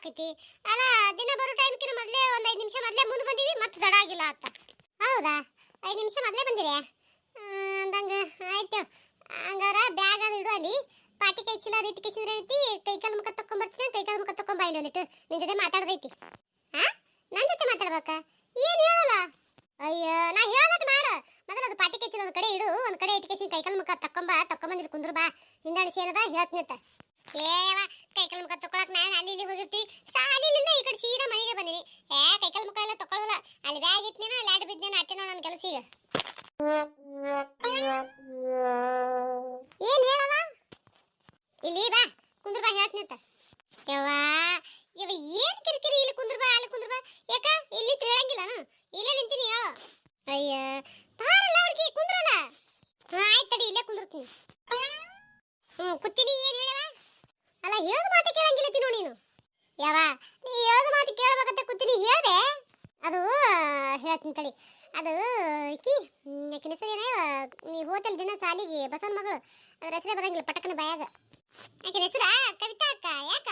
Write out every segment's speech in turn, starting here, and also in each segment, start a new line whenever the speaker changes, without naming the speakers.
ಆಕೈತಿ ಅಲ್ಲ, ದಿನ ಬರೋ ಟೈಮ್ಕಿನ ಮೊದಲೇ ಒಂದು ಐದು ನಿಮಿಷ ಮೊದಲೇ ಮುಂದೆ ಬಂದೀವಿ, ಮತ್ತೆ ತಡ ಆಗಿಲ್ಲ ಅಂತ. ಹೌದಾ? ಐದು ನಿಮಿಷ ಮೊದಲೇ ಬಂದಿರಿ? ಅಂದಂಗ ಆಯ್ತು. ಹಂಗಾರ ಬ್ಯಾಗ್ ಅದು ಇಡು ಅಲ್ಲಿ. ಪಾಟಿ ಕೈ ಚೀಲ ಅದು ಇಟ್ಟು ಕಿಸಿದ್ರೆ ಐತಿ, ಕೈ ಕಾಲು ಮುಖ ತಕೊಂಬರ್ತೀನಿ ಕೈ ಕಾಲು ಮುಖ ತಕೊಂಬ ಇಲ್ಲಿ ಒಂದಿಟ್ಟು. ನಿನ್ ಜೊತೆ ಮಾತಾಡ್ದೈತಿ. ಹಾ? ನನ್ನ ಜೊತೆ ಮಾತಾಡ್ಬೇಕಾ? ಏನು ಹೇಳಲ್ಲ? ಅಯ್ಯೋ, ನಾ ಹೇಳೋದು ಮಾಡು. ಮೊದಲು ಅದು ಪಾಟಿ ಕೈ ಚೀಲ ಒಂದು ಕಡೆ ಇಡು, ಒಂದು ಕಡೆ ಇಟ್ಕೇಸಿ ಕೈಕಾಲು ಮುಖ ತಕೊಂಬ ತಕೊಂಬಂದಿರಿ ಕುಂದ್ರು ಬಾ. ಹಿಂದಾಡಿಸಿ ಏನದ ಹೇಳ್ತೀನಿ ಏವ ಕೈಕಾಲು ಮುಖ ಅಯ್ಯ ಬಾರಲ್ಲ ಹುಡುಗಿ ಕುಂದ್ರಲ್ಲ. ಆಯ್ತು ತಡಿ, ಇಲ್ಲೇ ಕುಂದಿರ್ತೀನಿ. ಹ್ಞೂ ಕೂತೀನಿ ಏನು ಅಲ್ಲ, ಹೇಳದ ಮಾತು ಕೇಳಂಗಿಲ್ಲ ತಿನ್ನು ನೀನು. ಯಾವ? ನೀ ಹೇಳದ ಮಾತು ಕೇಳಬೇಕಂತ ಕೂತಿನಿ ಹೇಳ್ದೆ. ಅದು, ಹೇಳ್ತೀನಿ ತಡಿ. ಅದು ಇಕ್ಕಿ ಆಕಿನ ಹೆಸರು ಏನೇ ನೀ ಹೋತಲ್ ದಿನ ಸಾಲಿಗೆ ಬಸವನ ಮಗಳು. ಅದ್ರ ಹೆಸರೇ ಬರಂಗಿಲ್ಲ, ಪಟಕನ ಬಾಯಾಗ. ಆಕಿನ ಹೆಸರ? ಕವಿತಾ ಅಕ್ಕ, ಯಾಕ?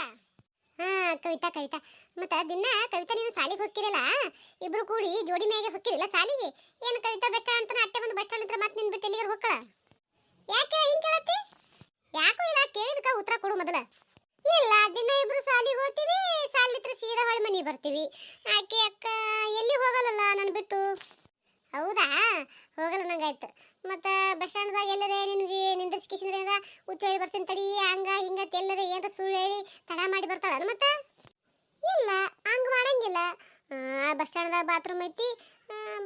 ಹಾ, ಕವಿತಾ ಕವಿತಾ. ಮತ್ತ ದಿನ ಕವಿತಾ ನೀನು ಸಾಲಿಗೆ ಹೋಗಿರಲ್ಲ ಇಬ್ರು ಕೂಡಿ ಜೋಡಿ ಮ್ಯಾಗೆ ಹೋಗಿರಲ್ಲ ಸಾಲಿಗೆ ಏನು ಕವಿತಾ ಬಸ್ ಸ್ಟ್ಯಾಂಡ್ ಅಂತ ಅಟ್ಟೆ ಬಂದು ಬಸ್ ಸ್ಟ್ಯಾಂಡ್ ಹತ್ರ ಮತ್ತೆ ನಿನ್ ಬಿಟ್ಟು ಎಲ್ಲಿಗಾರ ಹೋಗ್ಕಳ ಯಾಕೆ ಹಿಂಗ್ ಕೇಳತ್ತಿ? ಯಾಕೋ ಇಲ್ಲ ಕೇಳಿದಕ್ಕ ಉತ್ತರ ಕೊಡು ಮೊದಲ. ಇಲ್ಲ, ದಿನ ಇಬ್ರು ಸಾಲಿಗೆ ಹೋಗ್ತೀವಿ ಸಾಲಿತ್ರ ಸೀದಾ ಹೊಳೆ ಮನೆ ಬರ್ತೀವಿ. ಆಕೆ ಅಕ್ಕ ಎಲ್ಲಿ ಹೋಗಲ್ಲಲ್ಲ ನಾನು ಬಿಟ್ಟು? ಹೌದಾ? ಹೋಗಲ್ಲ ನಂಗಾಯ್ತು. ಮತ್ತೆ ಬಸ್ ಸ್ಟ್ಯಾಂಡ್ದಾಗ ಎಲ್ಲರೇ ನಿನಗೆ ನಿಂದ್ರಿಸ್ಕಿಸಿದ್ರಿಂದ ಹುಚ್ಚ ಹೇಳಿ ಬರ್ತೀನಿ ತಡಿ ಹಂಗ ಹಿಂಗ ಎಲ್ಲರೇ ಏನಾರ ಸುಳ್ಳು ಹೇಳಿ ತಡ ಮಾಡಿ ಬರ್ತಾಳ ಮತ್ತೆ? ಇಲ್ಲ, ಹಂಗ ಮಾಡಂಗಿಲ್ಲ. ಬಸ್ ಸ್ಟ್ಯಾಂಡ್ದಾಗ ಬಾತ್ರೂಮ್ ಐತಿ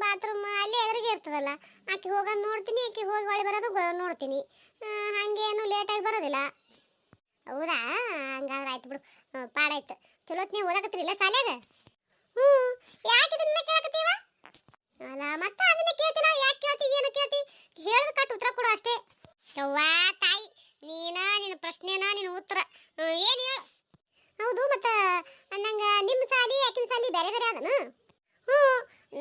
ಬಾತ್ರೂಮ್ ಅಲ್ಲಿ ಎದುರಿಗೆ ಇರ್ತದಲ್ಲ, ಆಕೆ ಹೋಗೋದು ನೋಡ್ತೀನಿ, ಆಕೆ ಹೋಗಿ ಹೊಳೆ ಬರೋದು ನೋಡ್ತೀನಿ. ಹಂಗೇನು ಲೇಟಾಗಿ ಬರೋದಿಲ್ಲ. ಹೌದಾ? ಹಂಗಾದ್ರೆ ಆಯ್ತು ಬಿಡು. ಪಾಡಾಯ್ತು. ಚಲೋತ್ ನೀವು ಓದಾಕತ್ತೀರಿಲ್ಲ ಸಾಲ್ಯಾಗ ಹ್ಞೂ ಯಾಕೆ ಇದನ್ನೆಲ್ಲ ಕೇಳಕತ್ತೀವ? ಅಲ್ಲ, ಮತ್ತೆ ಅದನ್ನ ಕೇಳ್ತಿಲ್ಲ ಯಾಕೆ ಕೇಳ್ತಿ, ಏನು ಕೇಳ್ತಿ? ಹೇಳ್ದ ಕಟ್ಟು ಉತ್ತರ ಕೊಡು ಅಷ್ಟೇ. ಯವ್ವಾ, ತಾಯಿ, ನೀನ, ನಿನ್ನ ಪ್ರಶ್ನೆನ, ನಿನ್ನ ಉತ್ತರ. ಏನು ಹೇಳು? ಹೌದು, ಮತ್ತೆ ನಂಗೆ ನಿಮ್ಮ ಸಾಲಿ, ಯಾಕಿನ ಸಾಲಿ? ಬೇರೆ ಬೇರೆ ಅದನು? ಹ್ಞೂ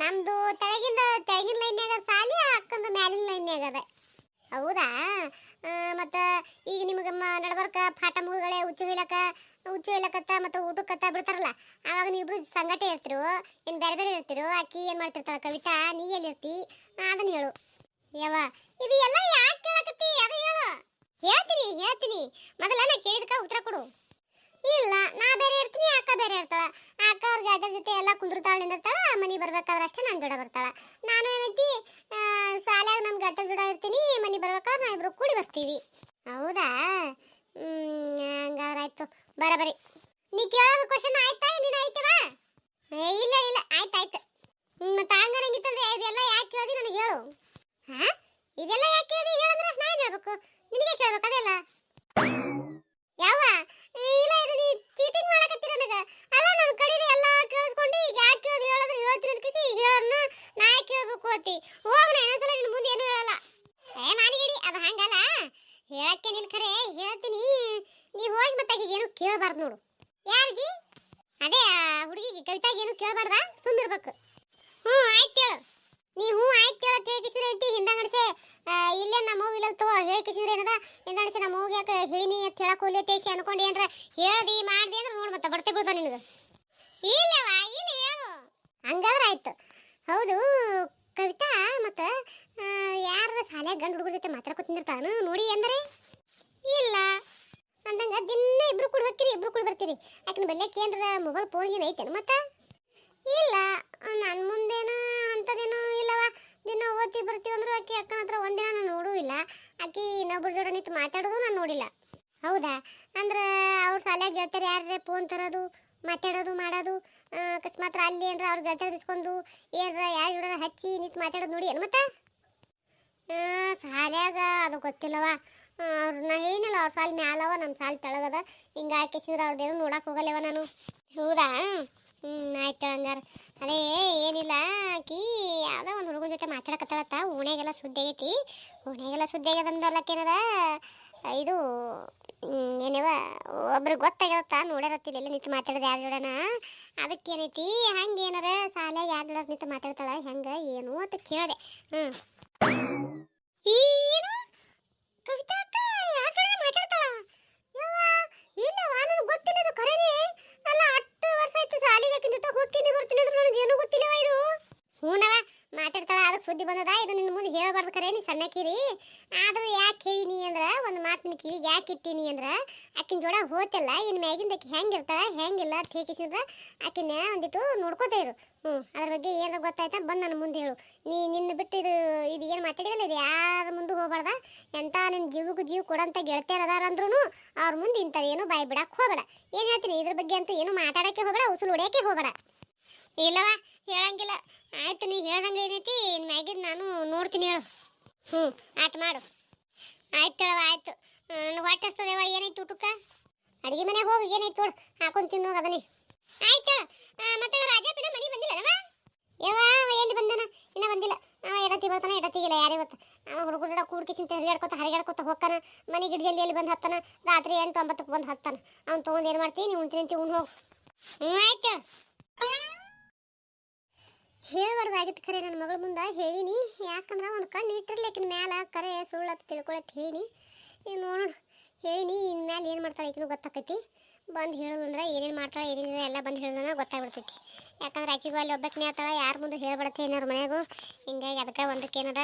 ನಮ್ಮದು ತೆಳಗಿಂದ ತೆಳಗಿನ ಲೈನ್ಯಾಗ ಸಾಲಿ, ಅಕ್ಕಂದು ಮ್ಯಾಲಿನ ಲೈನ್ಯಾಗ ಅದ. ಹೌದಾ? ಮತ್ತು ಈಗ ನಿಮಗೆ ನಡಬರ್ಕ ಪಾಠ ಮುಗುಗಳೇ ಹುಚ್ಚು ಹೊಯ್ಲಕ ಹುಚ್ಚು ಹೊಯ್ಲಕತ್ತ ಮತ್ತು ಊಟಕ್ಕತ್ತ ಬಿಡ್ತಾರಲ್ಲ, ಆವಾಗ ನೀವಿಬ್ರು ಸಂಗಟೆ ಇರ್ತಿರೋ ಏನು ಬೇರೆ ಬೇರೆ ಇರ್ತಿರೋ ಆಕಿ ಏನು ಮಾಡ್ತಿರ್ತಾಳ ಕವಿತಾ, ನೀ ಎಲ್ಲಿರ್ತಿ ಅದನ್ನ ಹೇಳು. ಯವ್ವ, ಇದು ಎಲ್ಲ ಯಾಕೆ ಕೇಳಕತ್ತಿ? ಅದು ಹೇಳು. ಹೇಳ್ತೀನಿ ಹೇಳ್ತೀನಿ. ಮೊದಲ ನಾ ಕೇಳಿದಕ್ಕ ಉತ್ತರ ಕೊಡು. ಇಲ್ಲ, ನಾ ಬೇರೆ ಇರ್ತೀನಿ, ಅಕ್ಕ ಬೇರೆ ಇರ್ತಾಳ. ಅಕ್ಕ ಅವ್ರಿಗೆ ಅದ್ರ ಜೊತೆ ಎಲ್ಲ ಕುಂದಿರ್ತಾಳೆ ನಿಂದಿರ್ತಾಳ ಮನೆ ಬರ್ಬೇಕಾದ್ರೆ ಅಷ್ಟೇ ನನ್ನ ಜೋಡ ಬರ್ತಾಳ. ನಾನು ಏನೈತಿ ಸಾಲ್ಯಾಗ ನಮ್ಗೆ ಅದ್ರ ಜೋಡ ಇರ್ತೀನಿ ಮನೆ ಬರ್ಬೇಕಾದ್ರೆ ನಾ ಇಬ್ರು ಕೂಡಿ ಬರ್ತೀವಿ. ಹೌದಾ? ಹಂಗಾದ್ರೆ ಆಯ್ತು ಬರಬರಿ ನೀ ಕೇಳೋದು ಕ್ವಶನ್ ಆಯ್ತಾ ನೀನು ಆಯ್ತವಾ? ಇಲ್ಲ ಇಲ್ಲ. ಆಯ್ತು ಆಯ್ತು ಮತ್ತೆ ಹಂಗಾರಂಗಿತ್ತಂದ್ರೆ ಇದೆಲ್ಲ ಯಾಕೆ ಕೇಳ್ದಿ, ನನಗೆ ಹೇಳು. ಹಾ? ಇದೆಲ್ಲ ಯಾಕೆ ಕೇಳ್ದಿ ಹೇಳಂದ್ರೆ? ನಾನು ಹೇಳ್ಬೇಕು? ನಿನಗೆ ಕೇಳ್ಬೇಕು ಅದೆಲ್ಲ? ಯಾವ ಇಲ್ಲ, ಇದು ನೀ ಚೀಟಿಂಗ್ ಮಾಡಕತ್ತೀರ ನನಗೆ? ಅಲ್ಲ ನನ್ನ ಕಡೆ ಎಲ್ಲ ಕೇಳಿಸ್ಕೊಂಡು ಈಗ ಯಾಕೆ ಕೇಳ್ದು ಹೇಳಿದ್ರೆ ಹೇಳ್ತೀನಿ ಅಂತ ಕಿಸಿ, ಈಗ ಹೇಳನ್ನ ನಾ ಯಾಕೆ ಕೇಳ್ಬೇಕು ಅತ್ತಿ? ಹೋಗ್ನ, ಇನ್ನೊಂದ್ಸಲ ನಿನ್ನ ಮುಂದೆ ಏನೂ ಹೇಳಲ್ಲ. ಏ, ಮಾನಿಗಿಡಿ, ಅದು ಹಂಗಲ್ಲ. ಹೇಳಕ್ಕೆ ನಿನ್ ಖರೆ ಹೇಳ್ತೀನಿ. ನೀ ಹೋಗಿ ಮತ್ತೆ ಏನು ಕೇಳಬಾರ್ದು ನೋಡು. ಯಾರಿಗೆ? ಅದೇ ಹುಡುಗಿಗೆ ಕವಿತಾಗೆ ಏನು ಕೇಳಬಾರ್ದ? ಸುಮ್ಮಿರ್ಬೇಕು ಹ್ಞೂ ಆಯ್ತು ಹೇಳು ನೀ ಹೂ ಆಯ್ತು ಅಂತ ಹೇಳಿಕಿಸಿದ್ರೆ ಐತಿ ಹಿಂದಂಗಡಿಸೆ ಇಲ್ಲೇ ನಮ್ಮ ಮೂವಿ ಇಲ್ಲ ತಗೋ ಹೇಳಿಕಿಸಿದ್ರೆ ಏನದ? ಹಿಂದಂಗಡಿಸೆ ನಮ್ಮ ಮೂವಿ ಯಾಕೆ ಹೇಳಿನಿ ಅಂತ ಹೇಳಕ್ಕೆ ಹೋಗ್ಲಿ ತೇಸಿ ಅನ್ಕೊಂಡು ಏನ್ರ ಹೇಳ್ದಿ, ಮಾಡ್ದಿ ಅಂದ್ರೆ ನೋಡಿ ಮತ್ತೆ ಬರ್ತೆ ಬಿಡ್ದ ನಿನಗೆ. ಇಲ್ಲವಾ ಇಲ್ಲ ಹೇಳು. ಹಂಗಾದ್ರೆ ಆಯ್ತು. ಹೌದು, ಕವಿತಾ ಮತ್ತು ಯಾರ ಶಾಲೆ ಗಂಡು ಹುಡುಗರ ಜೊತೆ ಮಾತ್ರ ಕೂತಿರ್ತಾನು ನೋಡಿ ಅಂದ್ರೆ? ಇಲ್ಲ. ಅಂದಂಗ ದಿನ ಇಬ್ರು ಕೂಡ ಬರ್ತೀರಿ ಇಬ್ರು ಕೂಡ ಬರ್ತೀರಿ. ಯಾಕಂದ್ರೆ ಬಲ್ಲೆ ಕೇಂದ್ರ ಮೊಬೈಲ್ ಫೋನ್ಗೇನು ಐತೇನು ಮತ್ತೆ? ಆಕೆ ಅಕ್ಕನ ಹತ್ರ ಒಂದಿನ ನಾನು ನೋಡೂ ಇಲ್ಲ ಆಕಿ ಇನ್ನೊಬ್ರ ಜೋಡ ನಿಂತು ಮಾತಾಡೋದು ನಾನು ನೋಡಿಲ್ಲ. ಹೌದಾ? ಅಂದ್ರೆ ಅವ್ರ ಶಾಲ್ಯಾಗ ಗೆಳತಿಯರು ಯಾರೇ ಫೋನ್ ತರೋದು, ಮಾತಾಡೋದು, ಮಾಡೋದು? ಅಕಸ್ಮಾತ್ ಅಲ್ಲಿ ಅಂದ್ರೆ ಅವ್ರ ಗೆಳತಿಯರು ಇಸ್ಕೊಂಡು ಏನ್ರ ಯಾರ ಜೋಡ ಹಚ್ಚಿ ನಿಂತು ಮಾತಾಡೋದು ನೋಡಿ ಏನು ಮತ್ತೆ? ಶಾಲ್ಯಾಗ ಅದು ಗೊತ್ತಿಲ್ಲವ ಅವ್ರ ನಾ ಏನಿಲ್ಲ ಅವ್ರ ಸಾಲ ಮ್ಯಾಲವ ನಮ್ಮ ಸಾಲ ತಳಗದ ಹಿಂಗೆ ಹಾಕಿಸಿದ್ರೆ ಅವ್ರದ್ದೇನು ನೋಡಕ್ಕೆ ಹೋಗಲ್ಲವ ನಾನು. ಹೌದಾ? ಹ್ಞೂ ಆಯ್ತು ಹಂಗಾರ. ಅದೇ ಏನಿಲ್ಲ, ಆಕಿ ಯಾವುದೋ ಒಂದು ಹುಡುಗನ ಜೊತೆ ಮಾತಾಡಕತ್ತಾಳತ್ತ, ಓಣ್ಯಾಗೆಲ್ಲ ಸುದ್ದಿ ಆಗೈತಿ. ಓಣ್ಯಾಗೆಲ್ಲ ಸುದ್ದಿ ಆಗ್ಯದಂದಲ್ಲಕ್ಕೇನದ ಇದು ಏನವ ಒಬ್ರಿಗೆ ಗೊತ್ತಾಗ್ಯದತ್ತ, ನೋಡ್ಯಾರತ್ತಿಲ್ಲ, ಎಲ್ಲ ನಿಂತು ಮಾತಾಡೋದು ಯಾರ ಜೋಡನ? ಅದಕ್ಕೇನೈತಿ ಹಂಗೆ ಏನಾರ ಶಾಲೆ ಯಾರ ಜೋಡ ನಿಂತು ಮಾತಾಡ್ತಾಳ, ಹೆಂಗೆ, ಏನು ಅಂತ ಕೇಳಿದೆ. ಹ್ಞೂ ಏನು, ಕವಿತಾ ಯಾರ ಜೊತೆ ಮಾತಾಡ್ತಾಳ ಯವ್ವ ಇಲ್ಲವ ನನಗೆ ಗೊತ್ತಿಲ್ಲ ಇದು ಖರೇನೆ ಅಲ್ಲ ಅಟ್ಟ ಸುದ್ದಿ ಬಂದದ? ಇದು ನಿನ್ನ ಮುಂದೆ ಹೇಳಬಾರ್ದು ಕರೆ, ನೀ ಕಿರಿ. ಆದರೂ ಯಾಕೆ ಹೇಳಿನಿ ಅಂದ್ರೆ, ಒಂದು ಮಾತು ನಿನ್ನ ಕಿರಿಗೆ ಯಾಕೆ ಇಟ್ಟಿನಿ ಅಂದ್ರೆ, ಆಕಿನ ಜೋಡ ಹೋತಲ್ಲ ಇನ್ನು ಮ್ಯಾಗಿಂದ ಆಕಿ ಹೆಂಗಿರ್ತಾಳೆ ಹೆಂಗಿಲ್ಲ ಥೇಕಿಸಿದ್ರೆ ಆಕಿನ ಒಂದಿಟ್ಟು ನೋಡ್ಕೋತಾ ಇರು. ಹ್ಞೂ ಅದ್ರ ಬಗ್ಗೆ ಏನಾರ ಗೊತ್ತಾಯ್ತಾ, ಬಂದು ನನ್ನ ಮುಂದೆ ಹೇಳು. ನೀ ನಿನ್ನ ಬಿಟ್ಟು ಇದು ಇದು ಏನು ಮಾತಾಡಿದಲ್ಲ, ಇದು ಯಾರ ಮುಂದೆ ಹೋಗ್ಬಾರ್ದ? ಎಂಥ ನಿನ್ನ ಜೀವಕ್ಕೆ ಜೀವ ಕೊಡೋಂಥ ಗೆಳತಿಯರ್ ಅದಾರ ಅಂದ್ರೂ ಅವ್ರ ಮುಂದೆ ಇಂಥದ್ದು ಏನು ಬಾಯಿ ಬಿಡಕ್ಕೆ ಹೋಗಬೇಡ. ಏನು ಹೇಳ್ತೀನಿ, ಇದ್ರ ಬಗ್ಗೆ ಅಂತೂ ಏನು ಮಾತಾಡೋಕ್ಕೆ ಹೋಗಬೇಡ ಉಸುಲು ಹೊಡೆಯೋಕ್ಕೆ ಹೋಗಬೇಡ. ಇಲ್ಲವ, ಹೇಳಂಗಿಲ್ಲ. ಆಯ್ತು, ನೀ ಹೇಳ್ದಂಗೆ ಏನೈತಿ ಮ್ಯಾಗಿದ್ ನಾನು ನೋಡ್ತೀನಿ ಹೇಳು. ಹ್ಞೂ ಆಟ ಮಾಡು. ಆಯ್ತು ಹೇಳವ ಆಯ್ತು. ನನಗೆ ಹೊಟ್ಟೆ ಹಸ್ತದೇವ, ಏನೈತಿ ಊಟಕ್ಕೆ? ಅಡಿಗೆ ಮನೆಗೆ ಹೋಗಿ, ಏನೈತಿ ನೋಡು ಹಾಕೊಂಡು ತಿನ್ನೋಗ ಅದನ್ನೇ. ಆಯ್ತು ಮತ್ತೆ ರಾಜಾಪಿನ ಮನೆ ಬಂದಿಲ್ಲವ ಯಾವ ಎಲ್ಲಿ ಬಂದನ? ಇನ್ನ ಬಂದಿಲ್ಲ. ಅವ ಎಡತಿ ಬರ್ತಾನ ಎಡತಿಗಿಲ್ಲ ಯಾರೇ ಗೊತ್ತ. ಅವ ಹುಡುಗರ ಕೂಡ್ಕಿಸಿಂತ ಹರಿಗಾಡ್ಕೊತ ಹರಿಗಾಡ್ಕೊತ ಹೋಗ್ತಾನ ಮನೆ ಗಿಡ ಜಲ್ದಿ ಎಲ್ಲಿ ಬಂದು ಹತ್ತಾನ? ರಾತ್ರಿ ಎಂಟು ಒಂಬತ್ತಕ್ಕೆ ಬಂದು ಹತ್ತಾನ. ಅವ್ನು ತೊಗೊಂಡು ಏನು ಮಾಡ್ತೀನಿ ನೀವು ಅಂತ ಉಣ್ಣು ಹೋಗು. ಹ್ಞೂ ಆಯ್ತು ಹೇಳ್ಬಾರ್ದಾಗಿತ್ತು ಖರೆ ನನ್ನ ಮಗಳ ಮುಂದೆ, ಹೇಳಿನಿ. ಯಾಕಂದ್ರೆ ಒಂದು ಕಣ್ಣು ಇಟ್ಟಿರ್ಲಿಕ್ಕಿನ ಮ್ಯಾಲ ಕರೆ ಸುಳ್ಳತ್ತು ತಿಳ್ಕೊಳತ್ ಹೇಳಿ. ಏನು ನೋಡೋಣ. ಹೇಳಿನಿ ಇನ್ ಮ್ಯಾಲೆ ಏನು ಮಾಡ್ತಾಳೆ ಈಗಿನೂ ಗೊತ್ತಾಕೈತಿ. ಬಂದು ಹೇಳೋದಂದ್ರೆ ಏನೇನು ಮಾಡ್ತಾಳೆ ಏನೇನಿಲ್ಲ ಎಲ್ಲ ಬಂದು ಹೇಳೋದನ್ನ ಗೊತ್ತಾಗ್ಬಿಡ್ತೈತಿ. ಯಾಕಂದ್ರೆ ಆಕಿಗೂ ಅಲ್ಲಿ ಒಬ್ಬಕ್ಕೆ ಆತಾಳ, ಯಾರ ಮುಂದೆ ಹೇಳ್ಬಿಡತ್ತೆ ಏನಾರು ಮನ್ಯಾಗು? ಹಿಂಗಾಗಿ ಅದಕ್ಕೆ ಒಂದಕ್ಕೆ ಏನದ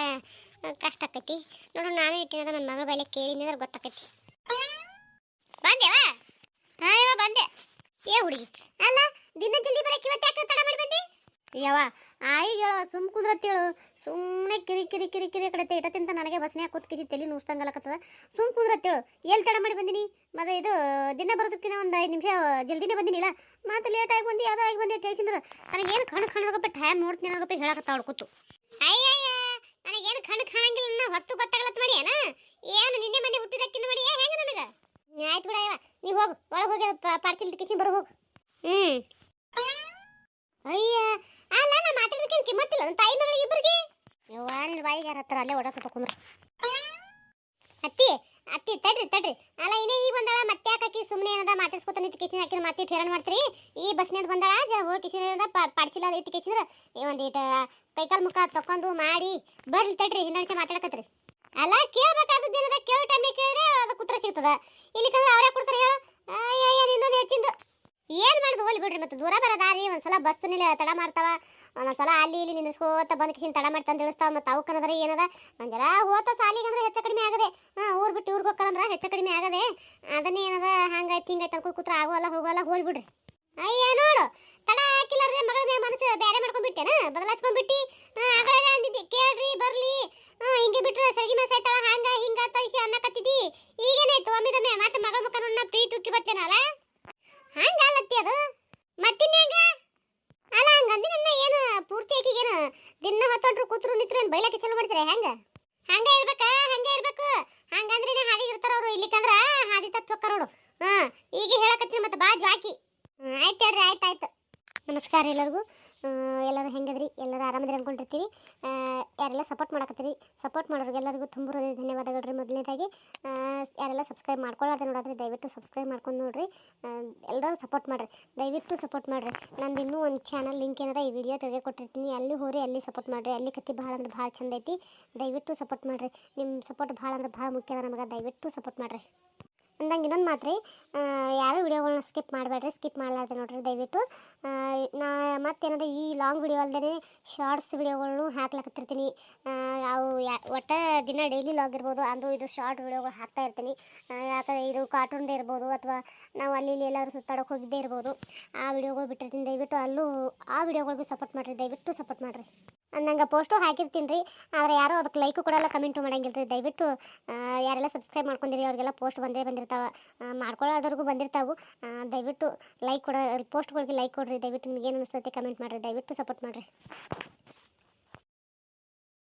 ಕಷ್ಟ ಆಕೈತಿ. ನೋಡು, ನಾನು ಇಟ್ಟಿನದ ನನ್ನ ಮಗಳ ಬೈಲೆ ಕೇಳಿನಿ ಅಂದ್ರೆ ಗೊತ್ತಾಕೈತಿ. ಬಂದೇವಾ ಹಾಂ ಇವ ಬಂದೆ. ಏ ಹುಡುಗಿ, ಅಲ್ಲ, ದಿನ ಜಲ್ದಿ ಬರಕ್ಕೆ ಇವತ್ತು ಯಾಕೆ ತಡ ಮಾಡಿ ಬಂದೆ? ಯವ್ವ ಆಯಿಗಳ ಸುಮ್ ಕುದ್ರತ್ತೇಳು. ಸುಮ್ಮನೆ ಕಿರಿ ಕಿರಿ ಕಿರಿ ಕಿರಿ ಕಡೆ ಇಟ್ಟತಿಂತ ನನಗೆ ಬಸ್ನ್ಯಾಗ ಕೂತ್ ಕಿಸಿ ತಲೆ ನೂಸ್ತಂಗಲಕತ್ತದ ಸುಮ್ ಕುದ್ರತ್ತೇಳು. ಎಲ್ಲಿ ತಡ ಮಾಡಿ ಬಂದಿನಿ? ಮತ್ತೆ ಇದು ದಿನ ಬರೋದಕ್ಕಿಂತ ಒಂದು ಐದು ನಿಮಿಷ, ಜಲ್ದಿನೇ ಬಂದಿನಿಲ್ಲ ಮತ್ತೆ ಲೇಟ್ ಆಗಿ ಬಂದು ಯಾವುದೋ ಆಗಿ ಬಂದು ತಿಳಿಸಿದ್ರು ನನಗೇನು ಕಣ್ಣು ಕಾಣೋಗಪ್ಪ ಟೈಮ್ ನೋಡ್ತೀನಿ ಅನ್ನೋಗಪ್ಪ ಹೇಳಕತ್ತ ಕೂತು. ಅಯ್ಯಯ್ಯ, ನನಗೇನು ಕಣ್ಣು ಕಾಣಂಗಿಲ್ಲ ನಾ ಹೊತ್ತು ಗೊತ್ತಾಗಲತ್ತ ಮಾಡಿ ಏನ ಏನು ನಿನ್ನೆ ಮನೆ ಹುಟ್ಟಿದಕ್ಕಿಂತ ಮಾಡಿ ಹೆಂಗೆ ನನಗೆ? ಆಯ್ತು ಬಿಡ ನೀವು ಹೋಗು, ಒಳಗೆ ಹೋಗಿ ಪಾರ್ಸಲ್ ಕಿಸಿ ಬರೋ ಹೋಗು. ಹ್ಞೂ ಅಯ್ಯ, ಅಲ್ಲ, ನಾ ಮಾತಾಡೋದಕ್ಕೆ ಕಿಮ್ಮತ್ತಿಲ್ಲ ನನ್ನ ತಾಯಿ ಮಗಳಿಗೆ ಇಬ್ಬರಿಗೆ ಯವ್ವ ನಿನ್ನ ಬಾಯಿಗೆ ಯಾರ ಹತ್ರ ಅಲ್ಲೇ ಓಡಾಡ್ಸತ್ತ ಕುಂದ್ರು ಅತ್ತಿ ಅತ್ತಿ, ತಡ್ರಿ ತಡ್ರಿ. ಅಲ್ಲ, ಇನ್ನೇ ಈ ಬಂದಾಳ, ಮತ್ತೆ ಯಾಕೆ ಸುಮ್ಮನೆ ಏನದ ಮಾತಾಡ್ಸ್ಕೊತ ನಿಂತು ಕಿಸಿನ ಹಾಕಿದ್ರೆ ಮತ್ತೆ ಹೇರಣ ಮಾಡ್ತೀರಿ? ಈ ಬಸ್ನಿಂದ ಬಂದಾಳ, ಜ ಹೋಗಿ ಕಿಸಿನ ಪಾಡ್ಸಿಲ್ಲ ಇಟ್ಟು ಕಿಸಿದ್ರ ಈ ಒಂದೀಟ ಕೈಕಾಲು ಮುಖ ತಕೊಂಡು ಮಾಡಿ ಬರ್ಲಿ ತಡ್ರಿ ಹಿಂದೆ ಮಾತಾಡಕತ್ರಿ. ಅಲ್ಲ ಕೇಳ್ಬೇಕಾದ ದಿನದ ಕೇಳೋ ಟೈಮಿಗೆ ಕೇಳಿದ್ರೆ ಅದು ಕುತ್ರ ಸಿಗ್ತದ. ಇಲ್ಲಿ ಅವರೇ ಕೊಡ್ತಾರೆ ಹೇಳು? ಅಯ್ಯಯ್ಯ ಇನ್ನೊಂದು ಹೆಚ್ಚಿಂದು. ಏನ್ ಮಾಡುದು ಹೋಗ್ಲಿ ಬಿಡ್ರಿ, ಮತ್ತೆ ದೂರ ಬರೋ ದಾರಿ ಒಂದ್ಸಲ ಬಸ್ ನಿಲ್ಲ ತಡ ಮಾಡ್ತಾವ. ಒಂದೊಂದ್ಸಲ ಅಲ್ಲಿ ಇಲ್ಲಿ ನಿಂದಿಸ್ಕೋತ ಬಂದ್ ಕಿಸಿನ ತಡ ಮಾಡ್ತಂತ ಇಳಿಸ್ತಾವ. ಮತ್ತೆ ಅವು ಏನದ? ಒಂದರ ಹೋತ ಸಾಲಿಗೆ ಅಂದ್ರೆ ಹೆಚ್ಚು ಕಡಿಮೆ ಆಗದೆ. ಹಾಂ, ಊರ್ ಬಿಟ್ಟು ಊರಿಗೆ ಅಂದ್ರೆ ಹೆಚ್ಚು ಕಡಿಮೆ ಆಗದೆ. ಅದನ್ನೇ ಏನದ? ಹಂಗಾಯ್ತು ಹಿಂಗಾಯ್ತು ಅನ್ಕೋ, ಕೂತ್ರ ಆಗೋಲ್ಲ ಹೋಗೋಲ್ಲ ಹೋಲ್ ಬಿಡ್ರಿ. ಅಯ್ಯ, ನೋಡು. ತಡ ಹಾಕಿಲ್ಲಾರ್ರೆ ಮಗಳ ಮನಸ್ಸು ಬೇರೆ ಮಾಡ್ಕೊಂಡ್ಬಿಟ್ಟೇನ? ಬದಲಾಯಿಸ್ಕೊಂಡ್ಬಿಟ್ಟಿ? ಆಗಲೇ ಅಂದಿದ್ದೆ. ಕೇಳ್ರಿ, ಬರ್ಲಿ. ಹಿಂಗೆ ಬಿಟ್ರೆ ಸಗಿ ಮಸ ಆಯ್ತಾಳ ಹಂಗ ಹಿಂಗ ತರಿಸಿ ಅನ್ನಕತ್ತಿದ್ದಿ. ಈಗೇನಾಯ್ತು? ಒಮ್ಮಿದೊಮ್ಮೆ ಮತ್ತೆ ಮಗಳ ಮುಖ ನೋಡ್ ಪ್ರೀತಿ ಉಕ್ಕಿ ಬರ್ತೇನಲ್ಲ? ಹಂಗ ಅಲ್ಲತ್ತಿ ಅದು? ಮತ್ತಿನ್ಯಾಗ? ಅಲ್ಲ, ಹಂಗಂದಿ ನನ್ನ ಏನು ಪೂರ್ತಿ ಆಕಿಗೇನು ದಿನ ಹೊತ್ತೊಂಟ್ರು ಕೂತ್ರು ನಿತ್ರು ಏನು ಬೈಲಕ್ಕೆ ಚಲೋ ಮಾಡ್ತಾರೆ ಹೆಂಗ? ಹಂಗೆ ಇರ್ಬೇಕ, ಹಂಗೆ ಇರ್ಬೇಕು. ಹಂಗಂದ್ರೆ ಹಾದಿ ಇರ್ತಾರ ಅವರು ಇಲ್ಲಿಕಂದ್ರ ಹಾದಿ ತಪ್ಪಿ ಹೊಕ್ಕಾರ ನೋಡು. ಹಾ ಈಗ ಹೇಳಕತ್ತೀನಿ ಮತ್ತೆ ಬಾ ಜಾಕಿ. ಆಯ್ತು ಹೇಳ್ರಿ, ಆಯ್ತು ಆಯ್ತು. ನಮಸ್ಕಾರ ಎಲ್ಲರಿಗೂ. ಎಲ್ಲರೂ ಹೆಂಗದ್ರಿ? ಎಲ್ಲರೂ ಆರಾಮದ್ರಿ ಅಂದ್ಕೊಂಡಿರ್ತೀವಿ ಯಾರೆಲ್ಲ ಸಪೋರ್ಟ್ ಮಾಡಕತ್ತೀರಿ? ಸಪೋರ್ಟ್ ಮಾಡೋರಿಗೆಲ್ಲರಿಗೂ ತುಂಬ ಹೃದಯ ಧನ್ಯವಾದಗಳು ರೀ ಮೊದಲನೇದಾಗಿ ಯಾರೆಲ್ಲ ಸಬ್ಸ್ಕ್ರೈಬ್ ಮಾಡ್ಕೊಳ್ಳಾರ್ದೆ ನೋಡಿದ್ರೆ ದಯವಿಟ್ಟು ಸಬ್ಸ್ಕ್ರೈಬ್ ಮಾಡ್ಕೊಂಡು ನೋಡಿರಿ. ಎಲ್ಲರೂ ಸಪೋರ್ಟ್ ಮಾಡಿರಿ. ದಯವಿಟ್ಟು ಸಪೋರ್ಟ್ ಮಾಡಿರಿ. ನಂದು ಇನ್ನೂ ಒಂದು ಚಾನಲ್ ಲಿಂಕ್ ಏನಾರ ಈ ವಿಡಿಯೋ ತೆಗೆ ಕೊಟ್ಟಿರ್ತೀನಿ. ಅಲ್ಲಿ ಹೋರಿ, ಅಲ್ಲಿ ಸಪೋರ್ಟ್ ಮಾಡಿರಿ. ಅಲ್ಲಿ ಕತ್ತಿ ಭಾಳ ಅಂದ್ರೆ ಭಾಳ ಚಂದ ಐತಿ ದಯವಿಟ್ಟು ಸಪೋರ್ಟ್ ಮಾಡಿರಿ. ನಿಮ್ಮ ಸಪೋರ್ಟ್ ಭಾಳ ಅಂದ್ರೆ ಭಾಳ ಮುಖ್ಯ ಅದ ನಮಗೆ. ದಯವಿಟ್ಟು ಸಪೋರ್ಟ್ ಮಾಡಿರಿ. ಅಂದಂಗೆ ಇನ್ನೊಂದು ಮಾತ್ರಿ ಯಾರೂ ವಿಡಿಯೋಗಳನ್ನ ಸ್ಕಿಪ್ ಮಾಡಬೇಡ್ರಿ, ಸ್ಕಿಪ್ ಮಾಡಲಾರ್ದೆ ನೋಡ್ರಿ ದಯವಿಟ್ಟು. ನಾ ಮತ್ತೇನಂದ್ರೆ ಈ ಲಾಂಗ್ ವಿಡಿಯೋ ಅಲ್ಲದೆ ಶಾರ್ಟ್ಸ್ ವಿಡಿಯೋಗಳನ್ನು ಹಾಕ್ಲಕತ್ತಿರ್ತೀನಿ. ಅವು ಯಾ, ಒಟ್ಟು ದಿನ ಡೈಲಿ ಲಾಗ್ ಇರ್ಬೋದು, ಅಂದು ಇದು ಶಾರ್ಟ್ ವಿಡಿಯೋಗಳು ಹಾಕ್ತಾ ಇರ್ತೀನಿ. ಯಾಕಂದ್ರೆ ಇದು ಕಾರ್ಟೂನ್ದೇ ಇರ್ಬೋದು, ಅಥವಾ ನಾವು ಅಲ್ಲಿ ಇಲ್ಲಿ ಎಲ್ಲರೂ ಸುತ್ತಾಡೋಕೆ ಹೋಗಿದ್ದೇ ಇರ್ಬೋದು. ಆ ವಿಡಿಯೋಗಳು ಬಿಟ್ಟಿರ್ತೀನಿ ದಯವಿಟ್ಟು. ಅಲ್ಲೂ ಆ ವಿಡಿಯೋಗಳಿಗೂ ಸಪೋರ್ಟ್ ಮಾಡಿರಿ, ದಯವಿಟ್ಟು ಸಪೋರ್ಟ್ ಮಾಡಿರಿ. ಅಂದಂಗೆ ಪೋಸ್ಟು ಹಾಕಿರ್ತೀನಿ ರೀ. ಆದರೆ ಯಾರೋ ಅದಕ್ಕೆ ಲೈಕು ಕೊಡಲ್ಲ ಕಮೆಂಟು ಮಾಡಂಗಿಲ್ಲ ರೀ ದಯವಿಟ್ಟು ಯಾರೆಲ್ಲ ಸಬ್ಸ್ಕ್ರೈಬ್ ಮಾಡ್ಕೊಂಡಿರಿ, ಅವ್ರಿಗೆಲ್ಲ ಪೋಸ್ಟ್ ಬಂದೇ ಬಂದಿರ್ತಾವೆ. ಮಾಡ್ಕೊಳ್ಳೋದ್ರಿಗೂ ಬಂದಿರ್ತಾವೆ. ದಯವಿಟ್ಟು ಲೈಕ್ ಕೊಡೋ ಪೋಸ್ಟ್ಗಳಿಗೆ ಲೈಕ್ ಕೊಡಿರಿ. ದಯವಿಟ್ಟು ನಿಮ್ಗೆ ಏನು ಅನಿಸ್ತೈತೆ ಕಮೆಂಟ್ ಮಾಡಿರಿ. ದಯವಿಟ್ಟು ಸಪೋರ್ಟ್ ಮಾಡಿರಿ.